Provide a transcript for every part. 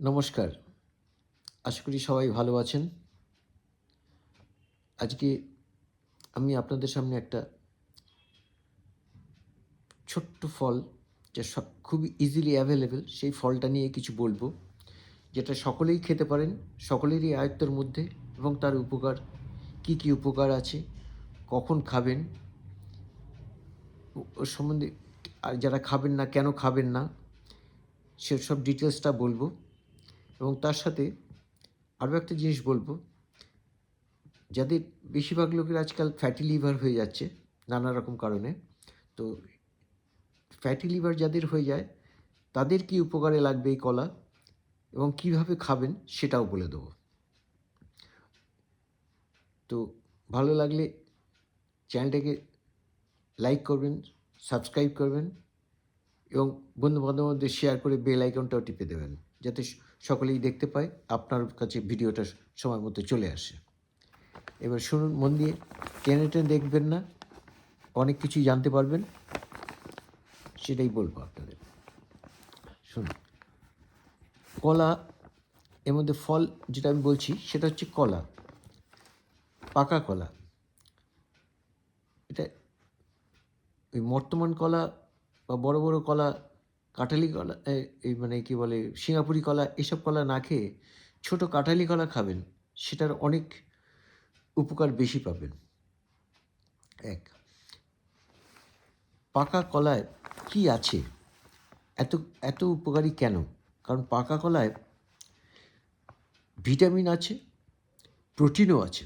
নমস্কার। আশা করি সবাই ভালো আছেন। আজকে আমি আপনাদের সামনে একটা ছোট্ট ফল যা সব খুবই ইজিলি অ্যাভেলেবেল সেই ফলটা নিয়ে কিছু বলব, যেটা সকলেই খেতে পারেন, সকলেরই আয়ত্তের মধ্যে এবং তার উপকার, কি কি উপকার আছে, কখন খাবেন ওর সম্বন্ধে আর যারা খাবেন না, কেন খাবেন না, সেসব ডিটেলসটা বলব। এবং তার সাথে আরও একটা জিনিস বলব, যাদের বেশিরভাগ লোকের আজকাল ফ্যাটি লিভার হয়ে যাচ্ছে নানা রকম কারণে। তো ফ্যাটি লিভার যাদের হয়ে যায়, তাদের কি উপকারে লাগবে এই কলা এবং কীভাবে খাবেন সেটাও বলে দেবো। তো ভালো লাগলে চ্যানেলটাকে লাইক করবেন, সাবস্ক্রাইব করবেন এবং বন্ধু বান্ধবের মধ্যে শেয়ার করে বেল আইকনটাও টিপে দেবেন, যাতে সকলেই দেখতে পায়, আপনার কাছে ভিডিওটা সময় মতো চলে আসে। এবার শুনুন, মন দিয়ে। টেনে টেনে দেখবেন না, অনেক কিছুই জানতে পারবেন। সেটাই বলব আপনাদের। শুনুন। কলা, এর মধ্যে ফল যেটা আমি বলছি, সেটা হচ্ছে কলা। পাকা কলা। এটা ওই বর্তমান কলা বা বড় বড় কলা কাঁঠালি কলা এই মানে কি বলে, সিঙ্গাপুরি কলা, এসব কলা না খেয়ে ছোট কাঁঠালি কলা খাবেন, সেটার অনেক উপকার বেশি পাবেন। এক, পাকা কলায় কি আছে? এত এত উপকারী কেন? কারণ পাকা কলায় ভিটামিন আছে, প্রোটিনও আছে।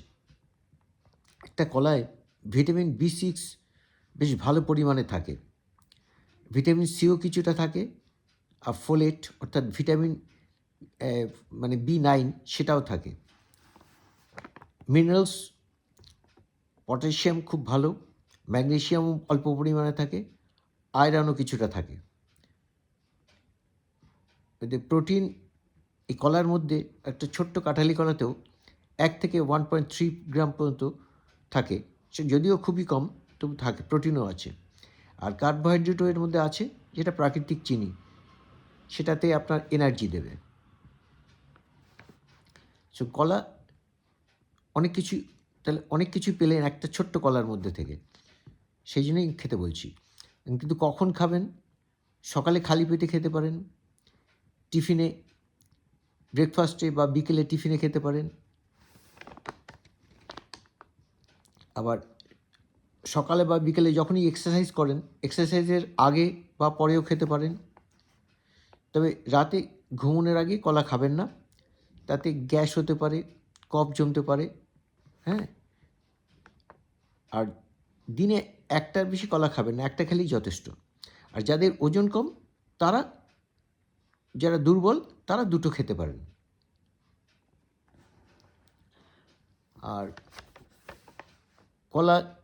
একটা কলায় ভিটামিন বি সিক্স বেশ ভালো পরিমাণে থাকে। ভিটামিন সিও কিছুটা থাকে, আর ফোলেট অর্থাৎ ভিটামিন মানে বি নাইন সেটাও থাকে। মিনারেলস পটাশিয়াম খুব ভালো ম্যাগনেশিয়াম অল্প পরিমাণে থাকে আয়রনও কিছুটা থাকে। প্রোটিন এই কলার মধ্যে একটা ছোট্ট কাঁঠালি কলাতেও এক থেকে ওয়ান পয়েন্ট থ্রি গ্রাম পর্যন্ত থাকে, যদিও খুবই কম, তবু থাকে প্রোটিনও আছে। আর কার্বোহাইড্রেটও এর মধ্যে আছে, যেটা প্রাকৃতিক চিনি। সেটাতে আপনার এনার্জি দেবে। সো কলা অনেক কিছু, তাহলে অনেক কিছু পেলেন একটা ছোট্ট কলার মধ্যে থেকে। সেই জন্যই খেতে বলছি। কিন্তু কখন খাবেন? সকালে খালি পেটে খেতে পারেন। টিফিনে, ব্রেকফাস্টে বা বিকেলে টিফিনে খেতে পারেন। আবার সকালে বা বিকেলে যখনই এক্সারসাইজ করেন এক্সারসাইজের আগে বা পরেও খেতে পারেন। তবে রাতে ঘুমোনোর আগে কলা খাবেন না। তাতে গ্যাস হতে পারে, কফ জমতে পারে হ্যাঁ? আর দিনে একটার বেশি কলা খাবেন না, একটা খেলেই যথেষ্ট। আর যাদের ওজন কম, তারা, যারা দুর্বল, তারা দুটো খেতে পারেন। আর কলা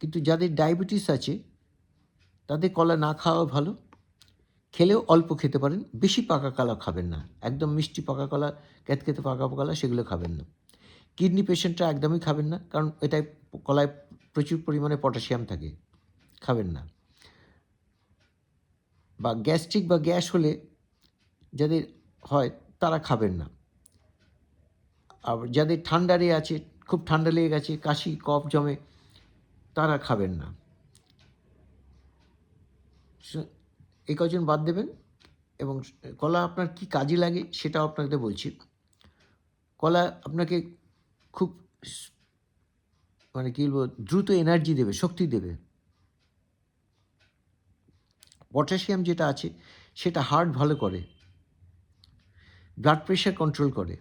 কিন্তু যাদের ডায়াবেটিস আছে, তাদের কলা না খাওয়া ভালো। খেলেও অল্প খেতে পারেন, বেশি পাকা কলা খাবেন না। একদম মিষ্টি পাকা কলা ক্যাতকেতে পাকা কলা, সেগুলো খাবেন না। কিডনি পেশেন্টরা একদমই খাবেন না, কারণ এটায় কলায় প্রচুর পরিমাণে পটাশিয়াম থাকে, খাবেন না। বা গ্যাস্ট্রিক বা গ্যাস হলে যাদের হয়, তারা খাবেন না। আর যাদের ঠান্ডারে আছে, খুব ঠান্ডা লেগে গেছে, কাশি, কফ জমে তারা খাবেন না। এই কজন বাদ দেবেন? এবং কলা আপনার কি কাজে লাগে সেটাও আপনাকে বলছি। কলা আপনাকে খুব মানে কী বলব, দ্রুত এনার্জি দেবে, শক্তি দেবে। পটাশিয়াম যেটা আছে, সেটা হার্ট ভালো করে। ব্লাড প্রেশার কন্ট্রোল করে।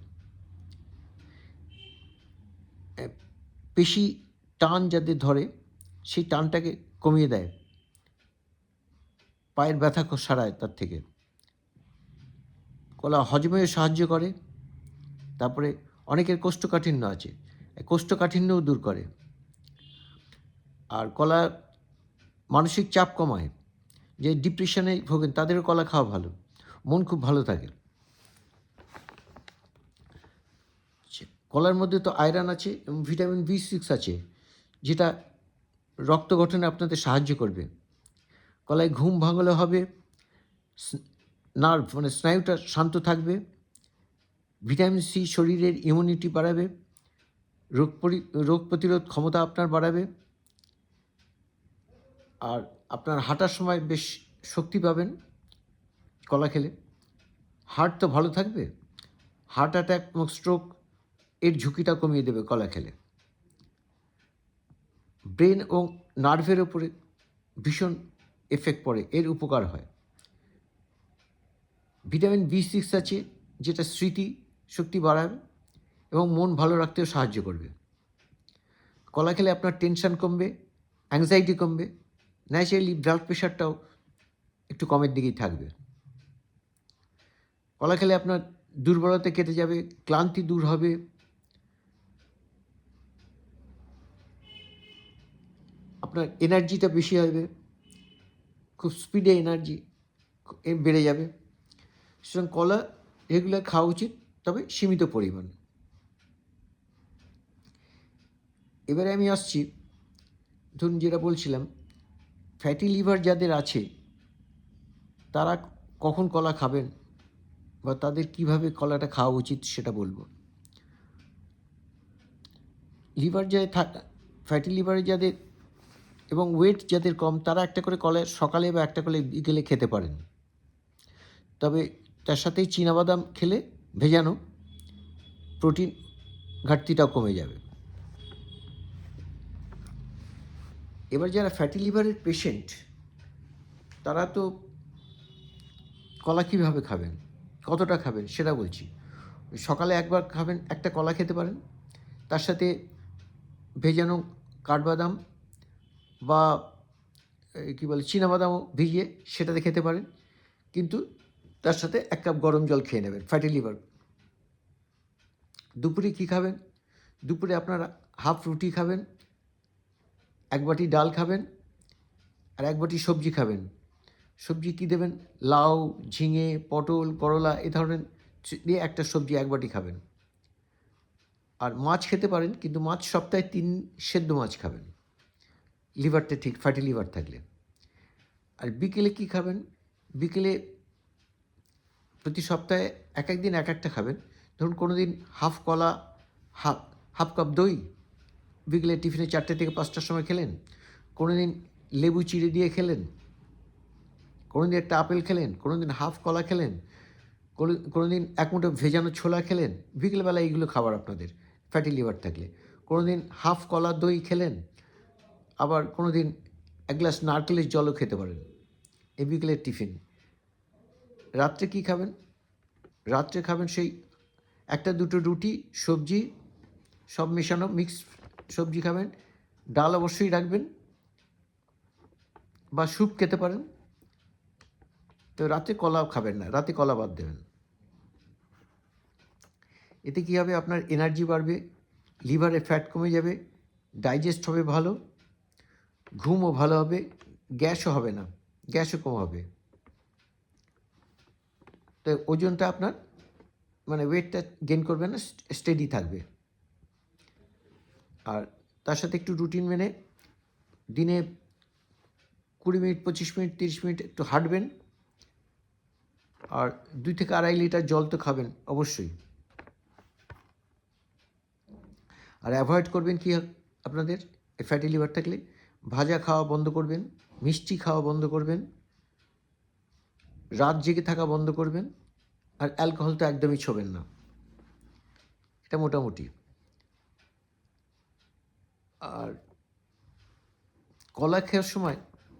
পেশি টান যাদের ধরে সেই টানটাকে কমিয়ে দেয়। পায়ের ব্যথা সারায় তার থেকে। কলা হজমেও সাহায্য করে। তারপরে অনেকের কোষ্ঠকাঠিন্য আছে। কোষ্ঠকাঠিন্যও দূর করে। আর কলা মানসিক চাপ কমায়। যে ডিপ্রেশনে ভোগেন, তাদেরও কলা খাওয়া ভালো। মন খুব ভালো থাকে। কলার মধ্যে তো আয়রন আছে এবং ভিটামিন বি সিক্স আছে, যেটা রক্ত গঠনে আপনাদের সাহায্য করবে। কলায় ঘুম ভাঙলে হবে নার্ভ মানে স্নায়ুটা শান্ত থাকবে ভিটামিন সি শরীরের ইমিউনিটি বাড়াবে, রোগ পরি, রোগ প্রতিরোধ ক্ষমতা আপনার বাড়াবে, আর আপনার হাঁটার সময় বেশ শক্তি পাবেন কলা খেলে। হার্ট তো ভালো থাকবে, হার্ট অ্যাটাক এবং স্ট্রোক এর ঝুঁকিটা কমিয়ে দেবে কলা খেলে। ব্রেন ও নার্ভের ওপরে ভীষণ এফেক্ট পড়ে, এর উপকার হয়। ভিটামিন বি সিক্স আছে, যেটা স্মৃতি শক্তি বাড়াবে এবং মন ভালো রাখতেও সাহায্য করবে। কলা খেলে আপনার টেনশন কমবে অ্যাংজাইটি কমবে ন্যাচারালি ব্লাড প্রেশারটাও একটু কমের দিকেই থাকবে। কলা খেলে আপনার দুর্বলতা কেটে যাবে, ক্লান্তি দূর হবে আপনার এনার্জিটা বেশি হবে খুব স্পিডে এনার্জি বেড়ে যাবে। সুতরাং কলা রেগুলার খাওয়া উচিত, তবে সীমিত পরিমাণ। এবারে আমি আসছি, ধরুন যেটা বলছিলাম ফ্যাটি লিভার যাদের আছে, তারা কখন কলা খাবেন বা তাদের কীভাবে কলাটা খাওয়া উচিত সেটা বলব। লিভার যাদের থাক ফ্যাটি লিভারে যাদের এবং ওয়েট যাদের কম, তারা একটা করে কলে, সকালে বা একটা করে বিকেলে খেতে পারেন। তবে তার সাথেই বাদাম খেলে ভেজানো প্রোটিন ঘাটতিটাও কমে যাবে। এবার যারা ফ্যাটি লিভারের পেশেন্ট তারা তো কলা কীভাবে খাবেন? কতটা খাবেন? সেটা বলছি। সকালে একবার খাবেন, একটা কলা খেতে পারেন। তার সাথে ভেজানো কাঠবাদাম বা কী বলে বাদামও ভিজিয়ে সেটাতে খেতে পারেন। কিন্তু তার সাথে এক কাপ গরম জল খেয়ে নেবেন ফ্যাটি লিভার দুপুরে কী খাবেন? দুপুরে আপনারা হাফ রুটি খাবেন, এক বাটি ডাল খাবেন আর এক বাটি সবজি খাবেন। সবজি কী দেবেন? লাউ, ঝিঙে, পটল, করলা, এ ধরনের দিয়ে একটা সবজি এক বাটি খাবেন। আর মাছ খেতে পারেন, কিন্তু মাছ সপ্তাহে তিন সেদ্ধ মাছ খাবেন। লিভারটা ঠিক ফ্যাটি লিভার থাকলে। আর বিকেলে কি খাবেন? বিকেলে প্রতি সপ্তাহে এক এক দিন এক একটা খাবেন। ধরুন কোনো দিন হাফ কলা, হাফ হাফ কাপ দই, বিকেলে টিফিনে চারটে থেকে পাঁচটার সময় খেলেন। কোনো দিন লেবু চিড়ে দিয়ে খেলেন। কোনো দিন একটা আপেল খেলেন কোনো দিন হাফ কলা খেলেন কোনো কোনো দিন এক মুঠো ভেজানো ছোলা খেলেন। বিকেলবেলা এইগুলো খাবার আপনাদের ফ্যাটি লিভার থাকলে। কোনো দিন হাফ কলা দই খেলেন আবার কোনো দিন এক গ্লাস নারকেলের জলও খেতে পারেন। এই বিকেলের টিফিন। রাত্রে কি খাবেন? রাত্রে খাবেন সেই একটা দুটো রুটি, সবজি, সব মেশানো মিক্স সবজি খাবেন। ডাল অবশ্যই রাখবেন বা স্যুপ খেতে পারেন। তো রাতে কলাও খাবেন না, রাতে কলা বাদ দেবেন। এতে কী হবে? আপনার এনার্জি বাড়বে লিভারে ফ্যাট কমে যাবে ডাইজেস্ট হবে ভালো। ঘুমও ভালো হবে, গ্যাসও হবে না, গ্যাসও কম হবে। তো ওজনটা আপনার মানে ওয়েটটা গেন করবে না স্টেডি থাকবে। আর তার সাথে একটু রুটিন মেনে দিনে কুড়ি মিনিট, পঁচিশ মিনিট, তিরিশ মিনিট একটু হাঁটবেন। আর দুই থেকে আড়াই লিটার জল তো খাবেন, অবশ্যই। আর অ্যাভয়েড করবেন কি আপনাদের ফ্যাটি লিভার থাকলে। ভাজা খাওয়া বন্ধ করবেন, মিষ্টি খাওয়া বন্ধ করবেন, রাত জেগে থাকা বন্ধ করবেন, আর অ্যালকোহল তো একদমই ছোবেন না। এটা মোটামুটি। আর কলা খাওয়ার সময়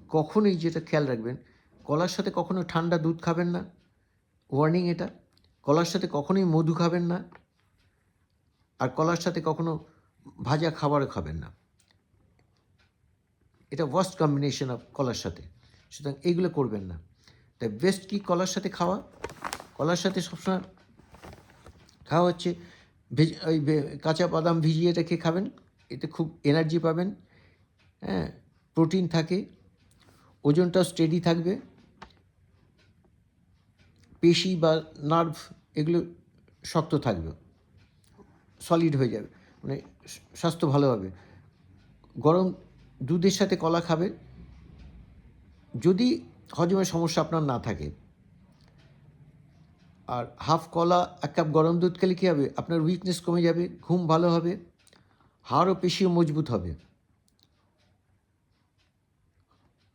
কখনোই যেটা খেয়াল রাখবেন, কলার সাথে কখনো ঠান্ডা দুধ খাবেন না। ওয়ার্নিং এটা। কলার সাথে কখনোই মধু খাবেন না। আর কলার সাথে কখনো ভাজা খাবারও খাবেন না। এটা ওয়ার্স্ট কম্বিনেশন অফ কলার সাথে। সুতরাং এইগুলো করবেন না। তাই বেস্ট কি? কলার সাথে খাওয়া। কলার সাথে সবসময় খাওয়া হচ্ছে। ওই কাঁচা বাদাম ভিজিয়ে রেখে খাবেন। এতে খুব এনার্জি পাবেন। হ্যাঁ প্রোটিন থাকে। ওজনটাও স্টেডি থাকবে। পেশি বা নার্ভ এগুলো শক্ত থাকবে। সলিড হয়ে যাবে। মানে স্বাস্থ্য ভালো হবে। গরম দুধের সাথে কলা খাবে। যদি হজমের সমস্যা আপনার না থাকে, আর হাফ কলা, এক কাপ গরম দুধ খেলে কী হবে? আপনার উইকনেস কমে যাবে, ঘুম ভালো হবে হাড় ও পেশিও মজবুত হবে।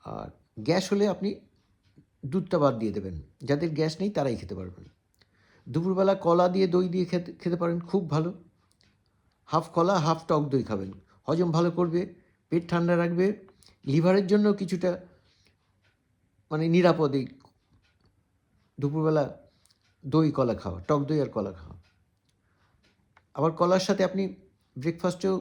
আর গ্যাস হলে আপনি দুধটা বাদ দিয়ে দেবেন। যাদের গ্যাস নেই তারাই খেতে পারবেন। দুপুরবেলা কলা দিয়ে দই দিয়ে খেতে খেতে পারেন, খুব ভালো। হাফ কলা, হাফ টক দই খাবেন। হজম ভালো করবে পেট ঠান্ডা রাখবে, লিভারের জন্য কিছুটা মানে নিরাপদে দুপুরবেলা দই, কলা খাওয়া, টক দই আর কলা খাওয়া। আবার কলার সাথে আপনি ব্রেকফাস্টেও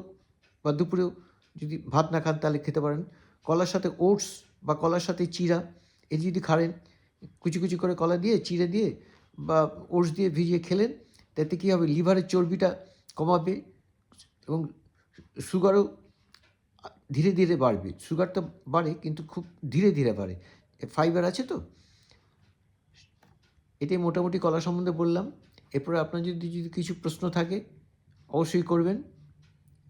বা দুপুরেও যদি ভাত না খান তাহলে খেতে পারেন। কলার সাথে ওটস বা কলার সাথে চিরা এই যদি খাড়েন কুচি কুচি করে কলা দিয়ে, চিড়ে দিয়ে বা ওটস দিয়ে ভিজিয়ে খেলেন, তাতে কী হবে? লিভারের চর্বিটা কমাবে এবং সুগারও ধীরে ধীরে বাড়বে। সুগারটা বাড়ে, কিন্তু খুব ধীরে ধীরে বাড়ে। ফাইবার আছে তো? এটাই মোটামুটি কলা সম্বন্ধে বললাম। এরপরে আপনার যদি যদি কিছু প্রশ্ন থাকে, অবশ্যই করবেন।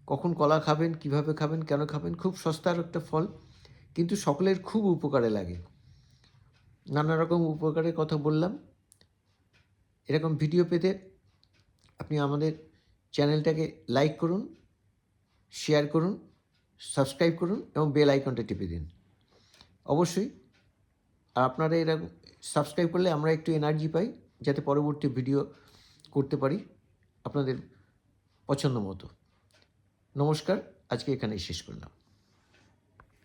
কখন কলা খাবেন, কীভাবে খাবেন, কেন খাবেন, খুব সস্তার একটা ফল। কিন্তু সকলের খুব উপকারে লাগে। নানা রকম উপকারের কথা বললাম। এরকম ভিডিও পেতে আপনি আমাদের চ্যানেলটাকে লাইক করুন শেয়ার করুন। সাবস্ক্রাইব করুন এবং বেল আইকনটা টিপে দিন। অবশ্যই আপনারা এরা সাবস্ক্রাইব করলে আমরা একটু এনার্জি পাই, যাতে পরবর্তী ভিডিও করতে পারি আপনাদের পছন্দ মতো। নমস্কার, আজকে এখানেই শেষ করলাম।